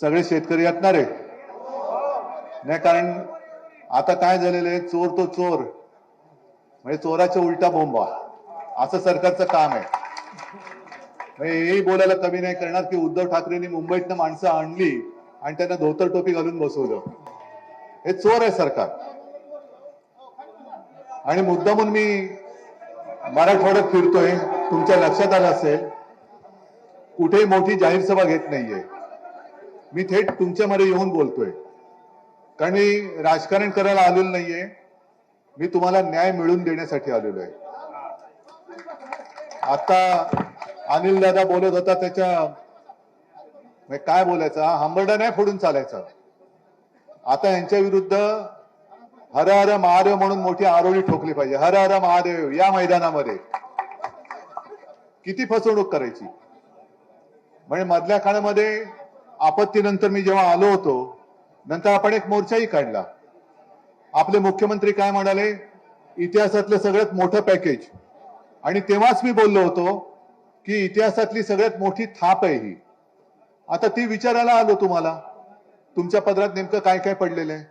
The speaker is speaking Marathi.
सगळे शेतकरी असणार आहे नाही कारण आता काय झालेलं आहे? चोर तो चोर. म्हणजे चोराच्या उलटा बोंबा. असं सरकारचं काम आहे. हे हेही बोलायला कमी नाही करणार की उद्धव ठाकरेंनी मुंबईतनं माणसं आणली आणि त्यांना धोतर टोपी घालून बसवलं. हे चोर आहे सरकार. आणि मुद्दामून मी मराठवाड्यात फिरतोय. तुमच्या लक्षात आलं असेल कुठेही मोठी जाहीर सभा घेत नाहीये. मी थेट तुमच्यामध्ये येऊन बोलतोय. कारण मी राजकारण करायला आलेलो नाहीये. मी तुम्हाला न्याय मिळवून देण्यासाठी आलेलो आहे. आता अनिल दादा बोलत होता त्याच्या काय बोलायचं? हा हंबरडा नाही फोडून चालायचा. आता यांच्या विरुद्ध हर हर महादेव म्हणून मोठी आरोळी ठोकली पाहिजे. हर हर महादेव या मैदानामध्ये किती फसवणूक करायची? म्हणजे मधल्या काळामध्ये आपत्तीनंतर मी जेव्हा आलो होतो नंतर आपण एक मोर्चाही काढला. आपले मुख्यमंत्री काय म्हणाले? इतिहासातलं सगळ्यात मोठं पॅकेज आणि तेव्हाच मी बोललो होतो की इतिहासातली सगळ्यात मोठी थाप आहे ही. आता ती विचारायला आलो तुम्हाला. तुमच्या पदरात नेमकं काय काय पडलेलं आहे?